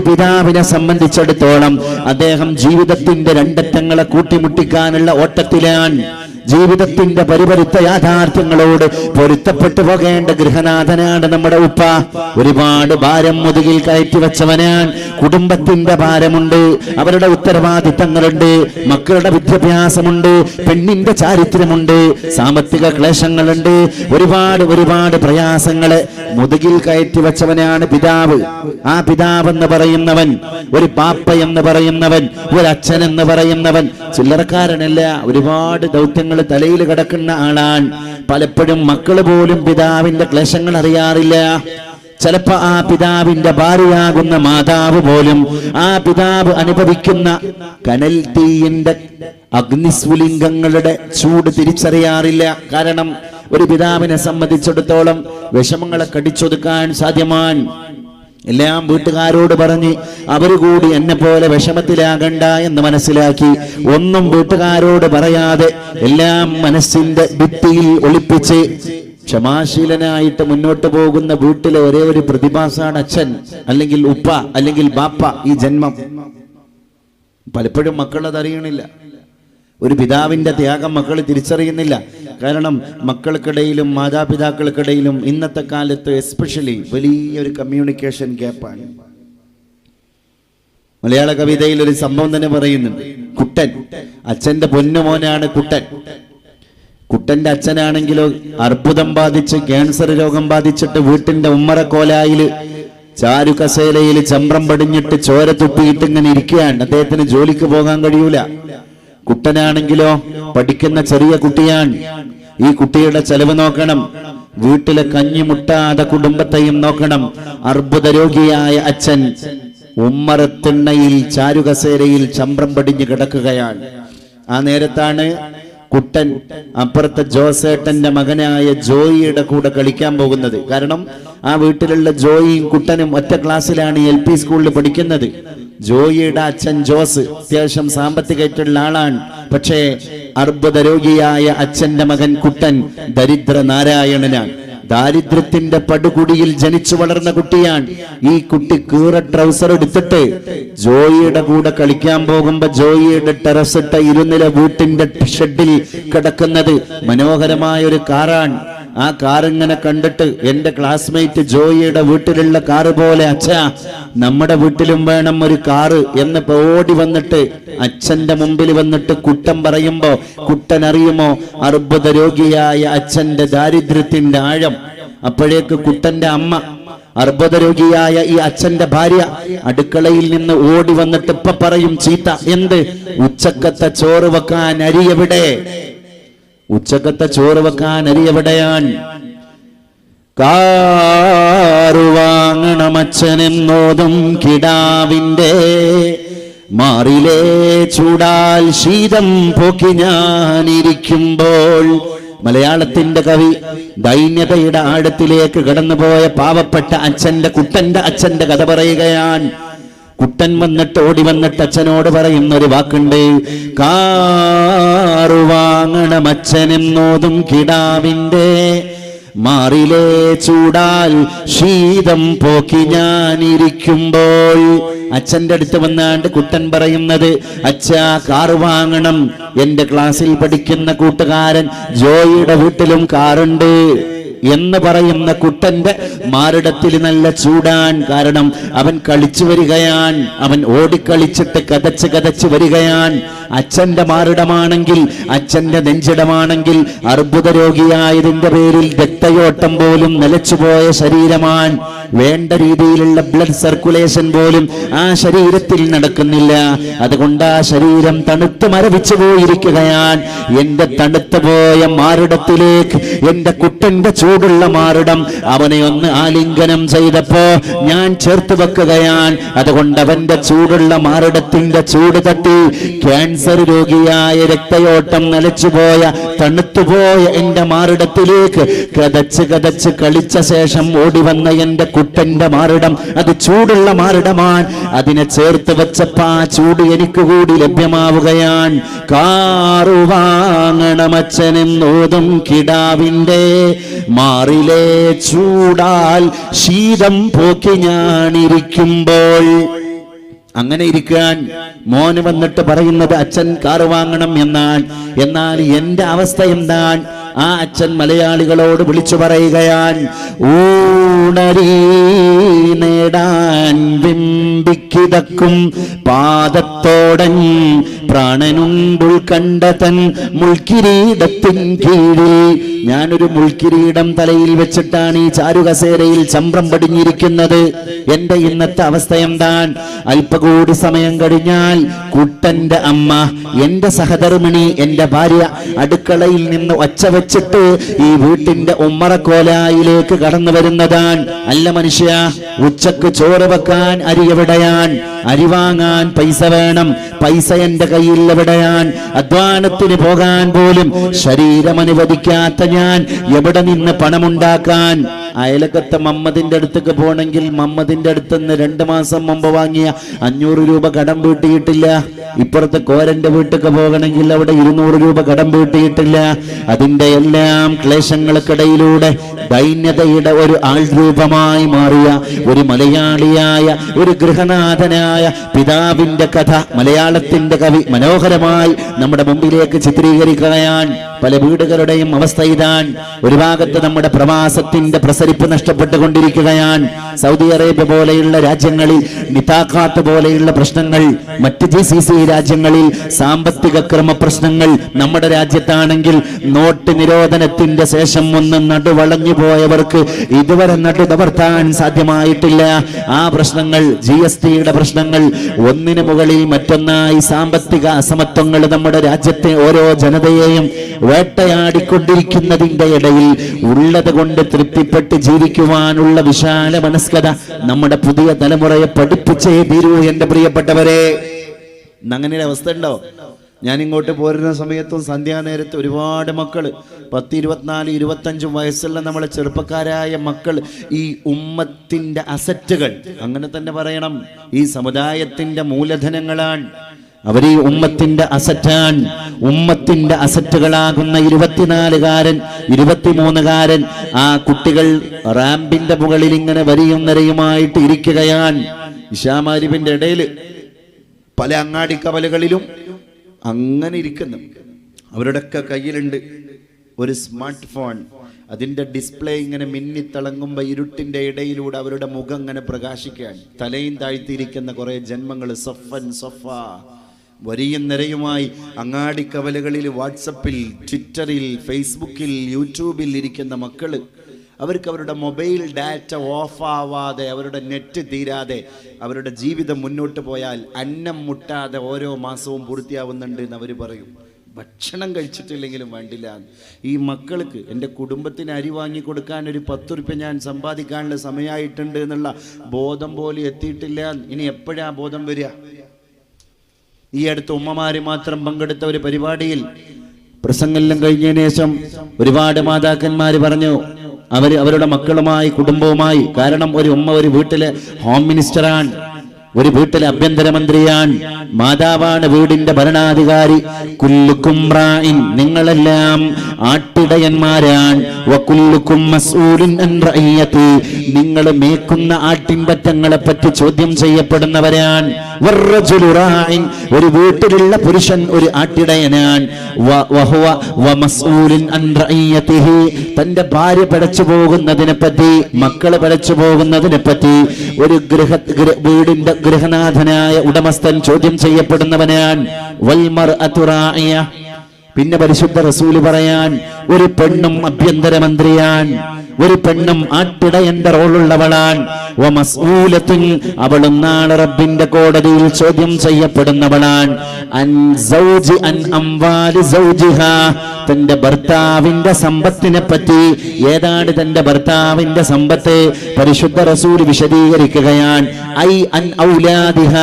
പിതാവിനെ സംബന്ധിച്ചിടത്തോളം അദ്ദേഹം ജീവിതത്തിന്റെ രണ്ടറ്റങ്ങളെ കൂട്ടിമുട്ടിക്കാനുള്ള ഓട്ടത്തിലാണ്. ജീവിതത്തിന്റെ പരിപരുത്ത യാഥാർത്ഥ്യങ്ങളോട് പൊരുത്തപ്പെട്ടു പോകേണ്ട ഗൃഹനാഥനാണ് നമ്മുടെ ഉപ്പ. ഒരുപാട് ഭാരം മുതുകിൽ കയറ്റി വെച്ചവനാൻ കുടുംബത്തിന്റെ ഭാരമുണ്ട് അവരുടെ ഉത്തരവാദിത്തങ്ങളുണ്ട് മക്കളുടെ വിദ്യാഭ്യാസമുണ്ട് പെണ്ണിന്റെ ചാരിത്രമുണ്ട് സാമ്പത്തിക ക്ലേശങ്ങളുണ്ട്. ഒരുപാട് ഒരുപാട് പ്രയാസങ്ങൾ മുതുകിൽ കയറ്റി വെച്ചവനാണ് പിതാവ്. ആ പിതാവ് എന്ന് പറയുന്നവൻ ഒരു പാപ്പ എന്ന് പറയുന്നവൻ ഒരു അച്ഛൻ എന്ന് പറയുന്നവൻ ചില്ലറക്കാരനല്ല ഒരുപാട് ദൗത്യങ്ങൾ തലയിൽ കിടക്കുന്ന ആളാണ്. പലപ്പോഴും മക്കൾ പോലും പിതാവിന്റെ ക്ലേശങ്ങൾ അറിയാറില്ല. ചിലപ്പോ ആ പിതാവിന്റെ ഭാര്യയാകുന്ന മാതാവ് പോലും ആ പിതാവ് അനുഭവിക്കുന്ന കനൽ തീയിന്റെ അഗ്നിസ്ഫുലിംഗങ്ങളുടെ ചൂട് തിരിച്ചറിയാറില്ല. കാരണം ഒരു പിതാവിനെ സംബന്ധിച്ചിടത്തോളം വിഷമങ്ങളെ കടിച്ചൊതുക്കാൻ സാധ്യമാണ്. എല്ലാം വീട്ടുകാരോട് പറഞ്ഞ് അവർ കൂടി എന്നെ പോലെ വിഷമത്തിലാകണ്ട എന്ന് മനസ്സിലാക്കി ഒന്നും വീട്ടുകാരോട് പറയാതെ എല്ലാം മനസ്സിന്റെ ഭിത്തിയിൽ ഒളിപ്പിച്ച് ക്ഷമാശീലനായിട്ട് മുന്നോട്ട് പോകുന്ന വീട്ടിലെ ഒരേ ഒരു പ്രതിഭാസാണ് അച്ഛൻ അല്ലെങ്കിൽ ഉപ്പ അല്ലെങ്കിൽ ബാപ്പ ഈ ജന്മം. പലപ്പോഴും മക്കൾ അതറിയണില്ല ഒരു പിതാവിന്റെ ത്യാഗം മക്കൾ തിരിച്ചറിയുന്നില്ല. കാരണം മക്കൾക്കിടയിലും മാതാപിതാക്കൾക്കിടയിലും ഇന്നത്തെ കാലത്ത് എസ്പെഷ്യലി വലിയൊരു കമ്മ്യൂണിക്കേഷൻ ഗ്യാപ്പാണ് മലയാള കവിതയിൽ ഒരു സംഭവം തന്നെ പറയുന്നുണ്ട്. കുട്ടൻ അച്ഛന്റെ പൊന്നുമോനാണ് കുട്ടൻ. കുട്ടന്റെ അച്ഛനാണെങ്കിലോ അർബുദം ബാധിച്ച് ക്യാൻസർ രോഗം ബാധിച്ചിട്ട് വീട്ടിന്റെ ഉമ്മറക്കോലായിൽ ചാരു കസേലയിൽ ചമ്പ്രം പടിഞ്ഞിട്ട് ചോര തുപ്പിയിട്ട് ഇങ്ങനെ ഇരിക്കുകയാണ്. അദ്ദേഹത്തിന് ജോലിക്ക് പോകാൻ കഴിയൂല. കുട്ടനാണെങ്കിലോ പഠിക്കുന്ന ചെറിയ കുട്ടിയാണ്. ഈ കുട്ടിയുടെ ചെലവ് നോക്കണം. വീട്ടിലെ കഞ്ഞി മുട്ടാതെ കുടുംബത്തെയും നോക്കണം. അർബുദ രോഗിയായ അച്ഛൻ ഉമ്മറത്തിണ്ണയിൽ ചാരുകസേരയിൽ ചമ്പ്രം പടിഞ്ഞു കിടക്കുകയാണ്. ആ നേരത്താണ് കുട്ടൻ അപ്പുറത്തെ ജോസേട്ടന്റെ മകനായ ജോയിയുടെ കൂടെ കളിക്കാൻ പോകുന്നത്. കാരണം ആ വീട്ടിലുള്ള ജോയിയും കുട്ടനും ഒറ്റ ക്ലാസ്സിലാണ് എൽ പി സ്കൂളിൽ പഠിക്കുന്നത്. ജോയിയുടെ അച്ഛൻ ജോസ് അത്യാവശ്യം സാമ്പത്തികമായിട്ടുള്ള ആളാണ്. പക്ഷേ അർബുദ രോഗിയായ അച്ഛന്റെ മകൻ കുട്ടൻ ദരിദ്ര നാരായണനാണ്. ദാരിദ്ര്യത്തിന്റെ പടുകുടിയിൽ ജനിച്ചു വളർന്ന കുട്ടിയാണ്. ഈ കുട്ടി കീറ ട്രൗസർ എടുത്തിട്ട് ജോയിയുടെ കൂടെ കളിക്കാൻ പോകുമ്പോ ജോയിയുടെ ടെറസിട്ട ഇരുനില വീട്ടിന്റെ ഷെഡിൽ കിടക്കുന്നത് മനോഹരമായ ഒരു കാറാണ്. ആ കാർ ഇങ്ങനെ കണ്ടിട്ട് എന്റെ ക്ലാസ്മേറ്റ് ജോയിയുടെ വീട്ടിലുള്ള കാറ് പോലെ അച്ഛ നമ്മുടെ വീട്ടിലും വേണം ഒരു കാറ് എന്ന് ഓടി വന്നിട്ട് അച്ഛന്റെ മുമ്പിൽ വന്നിട്ട് കുട്ടൻ പറയുമ്പോ കുട്ടൻ അറിയുമോ അർബുദ രോഗിയായ അച്ഛന്റെ ദാരിദ്ര്യത്തിന്റെ ആഴം? അപ്പോഴേക്ക് കുട്ടന്റെ അമ്മ അർബുദ രോഗിയായ ഈ അച്ഛന്റെ ഭാര്യ അടുക്കളയിൽ നിന്ന് ഓടി വന്നിട്ട് ഇപ്പൊ പറയും ചീത്ത എന്ത്? ഉച്ചക്കത്തെ ചോറ് വെക്കാൻ അരി എവിടെ? ഉച്ചക്കത്തെ ചോറ് വെക്കാൻ അരി എവിടെയാണ് കാറുവാങ്ങണമച്ഛനെന്നോതും കിടാവിന്റെ മാറിലേ ചൂടാൽ ശീതം പൊക്കി ഞാനിരിക്കുമ്പോൾ മലയാളത്തിന്റെ കവി ദൈന്യതയുടെ ആഴത്തിലേക്ക് കടന്നുപോയ പാവപ്പെട്ട അച്ഛന്റെ കുട്ടന്റെ അച്ഛന്റെ കഥ പറയുകയാണ്. കുട്ടൻ വന്നിട്ട് ഓടി വന്നിട്ട് അച്ഛനോട് പറയുന്ന ഒരു വാക്കുണ്ട്. കാറു വാങ്ങണം അച്ഛനെന്നോതും കിടാവിന്റെ മാറിലേ ചൂടാൽ ശീതം പോക്കി ഞാനിരിക്കുമ്പോൾ. അച്ഛന്റെ അടുത്ത് വന്നാണ്ട് കുട്ടൻ പറയുന്നത് അച്ഛാ കാറ് വാങ്ങണം. എന്റെ ക്ലാസ്സിൽ പഠിക്കുന്ന കൂട്ടുകാരൻ ജോയിയുടെ വീട്ടിലും കാറുണ്ട്. എന്ന് പറയുന്ന കുട്ടന്റെ മാറിടത്തിൽ നല്ല ചൂടാൻ കാരണം അവൻ കളിച്ചു വരികയാൻ അവൻ ഓടിക്കളിച്ചിട്ട് കതച്ച് കതച്ച് വരികയാൻ അച്ഛന്റെ മാറിടമാണെങ്കിൽ അച്ഛന്റെ നെഞ്ചിടമാണെങ്കിൽ അർബുദ രോഗിയായതിന്റെ പേരിൽ രക്തയോട്ടം പോലും നിലച്ചുപോയ ശരീരമാൻ വേണ്ട രീതിയിലുള്ള ബ്ലഡ് സർക്കുലേഷൻ പോലും ആ ശരീരത്തിൽ നടക്കുന്നില്ല. അതുകൊണ്ട് ആ ശരീരം തണുത്ത് മരവിച്ചു പോയിരിക്കുകയാണ്. എന്റെ തണുത്തു പോയ മാറിടത്തിലേക്ക് എന്റെ കുട്ടന്റെ ചൂടുള്ള മാറിടം അവനെ ഒന്ന് ആലിംഗനം ചെയ്തപ്പോ ഞാൻ ചേർത്ത് വെക്കുകയാൻ അതുകൊണ്ട് അവന്റെ ചൂടുള്ള മാറിടത്തിന്റെ ചൂട് തട്ടി ക്യാൻസർ രോഗിയായ രക്തയോട്ടം നിലച്ചുപോയ തണുത്തുപോയ എന്റെ മാറിടത്തിലേക്ക് കതച്ച് കതച്ച് കളിച്ച ശേഷം ഓടി വന്ന എന്റെ കുട്ടന്റെ മാറിടം. അത് ചൂടുള്ള മാറിടമാൻ അതിനെ ചേർത്ത് വെച്ചപ്പോ ചൂട് എനിക്ക് കൂടി ലഭ്യമാവുകയാണ്. കാറുവാങ്ങണമച്ഛനെന്നോതും കിടാവിന്റെ മാറിലെ ചൂടാൽ ശീതം പോക്കി ഞാനിരിക്കുമ്പോൾ അങ്ങനെ ഇരിക്കാൻ മോന് വന്നിട്ട് പറയുന്നത് അച്ഛൻ കാറ് വാങ്ങണം എന്നാൽ എന്നാൽ എന്റെ അവസ്ഥ എന്താണ്? ആ അച്ഛൻ മലയാളികളോട് വിളിച്ചു പറയുകയാൻ ഊണരീ നേടാൻ ബിംബിക്കിതക്കും പാദത്തോടൻ പ്രാണനുണ്ടുൾ കണ്ടതൻ മുൾക്കിരീടത്തിൻ കീഴിൽ. ഞാനൊരു മുൾക്കിരീടം തലയിൽ വെച്ചിട്ടാണ് ഈ ചാരുകസേരയിൽ ചമ്പ്രം പടിഞ്ഞിരിക്കുന്നത്. എന്റെ ഇന്നത്തെ അവസ്ഥ എന്താണ്? അല്പകൂടി സമയം കഴിഞ്ഞാൽ കുട്ടന്റെ അമ്മ എന്റെ സഹധർമ്മിണി എന്റെ ഭാര്യ അടുക്കളയിൽ നിന്ന് ഒച്ച വെച്ചിട്ട് ഈ വീട്ടിന്റെ ഉമ്മറക്കോലായിലേക്ക് കടന്നു വരുന്നതാണ്. അല്ല മനുഷ്യ ഉച്ചയ്ക്ക് ചോറ് വെക്കാൻ അരി എവിടെയാൻ അരി വാങ്ങാൻ പൈസ വേണം. പൈസ എന്റെ കയ്യിൽ എവിടെയാൻ അധ്വാനത്തിന് പോകാൻ പോലും ശരീരം അനുവദിക്കാത്ത ഞാൻ എവിടെ നിന്ന് പണമുണ്ടാക്കാൻ? അയലക്കത്തെ മമ്മദിന്റെ അടുത്തേക്ക് പോകണമെങ്കിൽ മമ്മദിന്റെ അടുത്തുനിന്ന് രണ്ട് മാസം മുമ്പ് വാങ്ങിയ അഞ്ഞൂറ് രൂപ കടം വീട്ടിയിട്ടില്ല. ഇപ്പുറത്തെ കോരന്റെ വീട്ടിലേക്ക് പോകണമെങ്കിൽ അവിടെ ഇരുന്നൂറ് രൂപ കടം വീട്ടിയിട്ടില്ല. അതിന്റെ എല്ലാം ക്ലേശങ്ങൾക്കിടയിലൂടെ ദൈന്യതയുടെ ഒരു ആൾരൂപമായി മാറിയ ഒരു മലയാളിയായ ഒരു ഗൃഹനാഥനായ പിതാവിന്റെ കഥ മലയാളത്തിന്റെ കവി മനോഹരമായി നമ്മുടെ മുമ്പിലേക്ക് ചിത്രീകരിക്കുകയാണ് പല വീടുകളുടെയും അവസ്ഥ ഇതാണ് ഒരു ഭാഗത്ത് നമ്മുടെ പ്രവാസത്തിന്റെ പ്രസരിപ്പ് നഷ്ടപ്പെട്ടുകൊണ്ടിരിക്കുകയാണ്. സൗദി അറേബ്യ പോലെയുള്ള രാജ്യങ്ങളിൽ നിതാഖാത്ത് പോലെയുള്ള പ്രശ്നങ്ങൾ മറ്റ് ജി സി സി രാജ്യങ്ങളിൽ സാമ്പത്തിക ക്രമ പ്രശ്നങ്ങൾ നമ്മുടെ രാജ്യത്താണെങ്കിൽ നോട്ട് നിരോധനത്തിന്റെ ശേഷം ഒന്ന് നടുവളഞ്ഞു പോയവർക്ക് ഇതുവരെ നടുതവർത്താൻ സാധ്യമായിട്ടില്ല. ആ പ്രശ്നങ്ങൾ ജി എസ് ടിയുടെ പ്രശ്നങ്ങൾ ഒന്നിനു മുകളിൽ മറ്റൊന്നായി സാമ്പത്തിക അസമത്വങ്ങൾ നമ്മുടെ രാജ്യത്തെ ഓരോ ജനതയെയും വേട്ടയാടിക്കൊണ്ടിരിക്കുന്നതിന്റെ ഇടയിൽ ഉള്ളത് കൊണ്ട് തൃപ്തിപ്പെട്ട് ജീവിക്കുവാനുള്ള വിശാല മനസ്കത നമ്മുടെ പുതിയ തലമുറയെ പഠിപ്പിച്ചേ തീരൂ എന്റെ പ്രിയപ്പെട്ടവരെ. അങ്ങനെ അവസ്ഥ ഉണ്ടോ? ഞാൻ ഇങ്ങോട്ട് പോരുന്ന സമയത്തും സന്ധ്യാനേരത്ത് ഒരുപാട് മക്കൾ പത്ത് ഇരുപത്തിനാല് ഇരുപത്തഞ്ചും വയസ്സുള്ള നമ്മളെ ചെറുപ്പക്കാരായ മക്കൾ ഈ ഉമ്മത്തിന്റെ അസറ്റുകൾ. അങ്ങനെ തന്നെ പറയണം. ഈ സമുദായത്തിന്റെ മൂലധനങ്ങളാണ്. അവർ ഈ ഉമ്മത്തിന്റെ അസറ്റാൻ ഉമ്മത്തിന്റെ അസറ്റുകളാകുന്ന ഇരുപത്തിനാലുകാരൻ ഇരുപത്തിമൂന്നുകാരൻ ആ കുട്ടികൾ റാമ്പിന്റെ മുകളിൽ ഇങ്ങനെ വരിയും നിരയുമായിട്ട് ഇരിക്കുകയാണ്. ഇഷാമാരിബിന്റെ ഇടയിൽ പല അങ്ങാടി കവലകളിലും അങ്ങനെ ഇരിക്കുന്നു. അവരുടെയൊക്കെ കയ്യിലുണ്ട് ഒരു സ്മാർട്ട് ഫോൺ അതിന്റെ ഡിസ്പ്ലേ ഇങ്ങനെ മിന്നിത്തിളങ്ങുമ്പോൾ ഇരുട്ടിന്റെ ഇടയിലൂടെ അവരുടെ മുഖം ഇങ്ങനെ പ്രകാശിക്കാൻ തലയും താഴ്ത്തിയിരിക്കുന്ന കുറേ ജന്മങ്ങൾ സഫൻ സഫ വരിയും നിരയുമായി അങ്ങാടി കവലകളിൽ വാട്സപ്പിൽ ട്വിറ്ററിൽ ഫേസ്ബുക്കിൽ യൂട്യൂബിൽ ഇരിക്കുന്ന മക്കൾ അവർക്ക് അവരുടെ മൊബൈൽ ഡാറ്റ ഓഫാവാതെ അവരുടെ നെറ്റ് തീരാതെ അവരുടെ ജീവിതം മുന്നോട്ട് പോയാൽ അന്നം മുട്ടാതെ ഓരോ മാസവും പൂർത്തിയാവുന്നുണ്ട് എന്ന് അവർ പറയും. ഭക്ഷണം കഴിച്ചിട്ടില്ലെങ്കിലും വേണ്ടില്ല. ഈ മക്കൾക്ക് എന്റെ കുടുംബത്തിന് അരി വാങ്ങി കൊടുക്കാൻ ഒരു പത്ത് റുപ്യ ഞാൻ സമ്പാദിക്കാനുള്ള സമയമായിട്ടുണ്ട് എന്നുള്ള ബോധം പോലും എത്തിയിട്ടില്ല. ഇനി എപ്പോഴാ ബോധം വരിക? ഈ അടുത്ത് ഉമ്മമാര് മാത്രം പങ്കെടുത്ത ഒരു പരിപാടിയിൽ പ്രസംഗെല്ലാം കഴിഞ്ഞതിന് ശേഷം ഒരുപാട് മാതാക്കന്മാർ പറഞ്ഞു അവർ അവരുടെ മക്കളുമായി കുടുംബവുമായി കാരണം ഒരു ഉമ്മ ഒരു വീട്ടിലെ ഹോം മിനിസ്റ്ററാണ് ഒരു വീട്ടിലെ ആഭ്യന്തരമന്ത്രിയാണ് മാതാവാണ് വീടിന്റെ ഭരണാധികാരി. കുല്ലുക്കും നിങ്ങളെല്ലാം ആട്ടിടയന്മാരാണ്. നിങ്ങൾ മേക്കുന്ന ആട്ടിൻപറ്റങ്ങളെ പറ്റി ചോദ്യം റായിൻ ഒരു വീട്ടിലുള്ള പുരുഷൻ ഒരു ആട്ടിടയനാൻ. തന്റെ ഭാര്യ പടച്ചു പോകുന്നതിനെ പറ്റി മക്കൾ പടച്ചു പോകുന്നതിനെ പറ്റി ഒരു ഗൃഹ വീടിന്റെ ഗൃഹനാഥനായ ഉടമസ്ഥൻ ചോദ്യം ചെയ്യപ്പെടുന്നവനാൻ. വൽമർ പിന്നെ പരിശുദ്ധ റസൂൽ പറയാൻ ഒരു പെണ്ണും ആഭ്യന്തരമന്ത്രിയാൻ ഒരു പെണ്ണും ആട്ടിടയന്റെ വമസ്ഊലത്തുൻ അവളും നാളെ റബ്ബിന്റെ കോടതിയിൽ ചോദ്യം സൗജിഹാ തന്റെ ഭർത്താവിന്റെ സമ്പത്തിനെ പറ്റി ഏതാണ് തന്റെ ഭർത്താവിന്റെ സമ്പത്ത്? പരിശുദ്ധ റസൂൽ വിശദീകരിക്കുകയാണ്. ഐ അൻ ഔലാദിഹ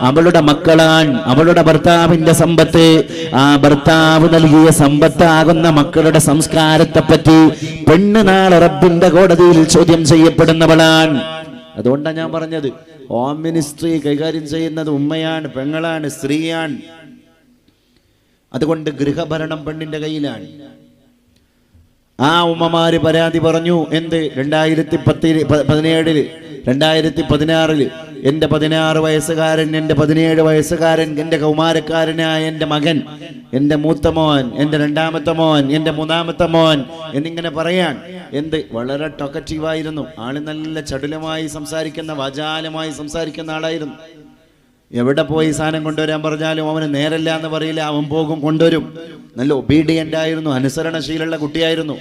അവളുടെ മക്കളാൻ അവളുടെ ഭർത്താവിന്റെ സമ്പത്ത്. ആ ഭർത്താവ് നൽകിയ സമ്പത്താകുന്ന മക്കളുടെ സംസ്കാരത്തെ പറ്റി പെണ്ണ് നാളെ റബ്ബിന്റെ കോടതിയിൽ ചോദ്യം ചെയ്യപ്പെടുന്നവളാണ്. അതുകൊണ്ടാണ് ഞാൻ പറഞ്ഞത് ഹോം മിനിസ്ട്രി കൈകാര്യം ചെയ്യുന്നത് ഉമ്മയാണ് പെങ്ങളാണ് സ്ത്രീയാണ്. അതുകൊണ്ട് ഗൃഹഭരണം പെണ്ണിന്റെ കയ്യിലാണ്. ആ ഉമ്മമാര് പരാതി പറഞ്ഞു എന്ത്? രണ്ടായിരത്തി പത്തിൽ പതിനേഴിൽ രണ്ടായിരത്തി പതിനാറിൽ എന്റെ പതിനാറ് വയസ്സുകാരൻ എന്റെ പതിനേഴ് വയസ്സുകാരൻ എന്റെ കൗമാരക്കാരനായ എന്റെ മകൻ എന്റെ മൂത്ത മോൻ എന്റെ രണ്ടാമത്തെ മോൻ എന്റെ മൂന്നാമത്തെ മോൻ എന്നിങ്ങനെ പറയാൻ എന്ത് വളരെ ടൊക്കറ്റീവായിരുന്നു ആൾ നല്ല ചടുലമായി സംസാരിക്കുന്ന വാചാലമായി സംസാരിക്കുന്ന ആളായിരുന്നു. എവിടെ പോയി സാധനം കൊണ്ടുവരാൻ പറഞ്ഞാലും അവന് നേരല്ല എന്ന് പറയില്ല. അവൻ പോകും കൊണ്ടുവരും. നല്ല ഒബീഡിയന്റ് ആയിരുന്നു. അനുസരണശീലുള്ള കുട്ടിയായിരുന്നു.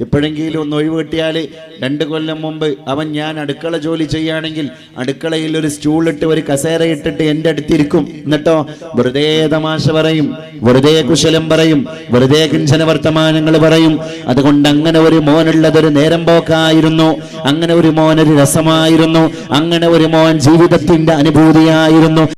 എപ്പോഴെങ്കിലും ഒന്ന് ഒഴിവ് കിട്ടിയാൽ രണ്ട് കൊല്ലം മുമ്പ് അവൻ ഞാൻ അടുക്കള ജോലി ചെയ്യുകയാണെങ്കിൽ അടുക്കളയിൽ ഒരു സ്റ്റൂളിട്ട് ഒരു കസേര ഇട്ടിട്ട് എന്റെ അടുത്തിരിക്കും. എന്നിട്ടോ? വെറുതെ തമാശ പറയും വെറുതെ കുശലം പറയും വെറുതെ കിഞ്ചന വർത്തമാനങ്ങൾ പറയും. അതുകൊണ്ട് അങ്ങനെ ഒരു മോനുള്ളത് ഒരു നേരം പോക്കായിരുന്നു. അങ്ങനെ ഒരു മോനൊരു രസമായിരുന്നു. അങ്ങനെ ഒരു മോൻ ജീവിതത്തിന്റെ അനുഭൂതിയായിരുന്നു.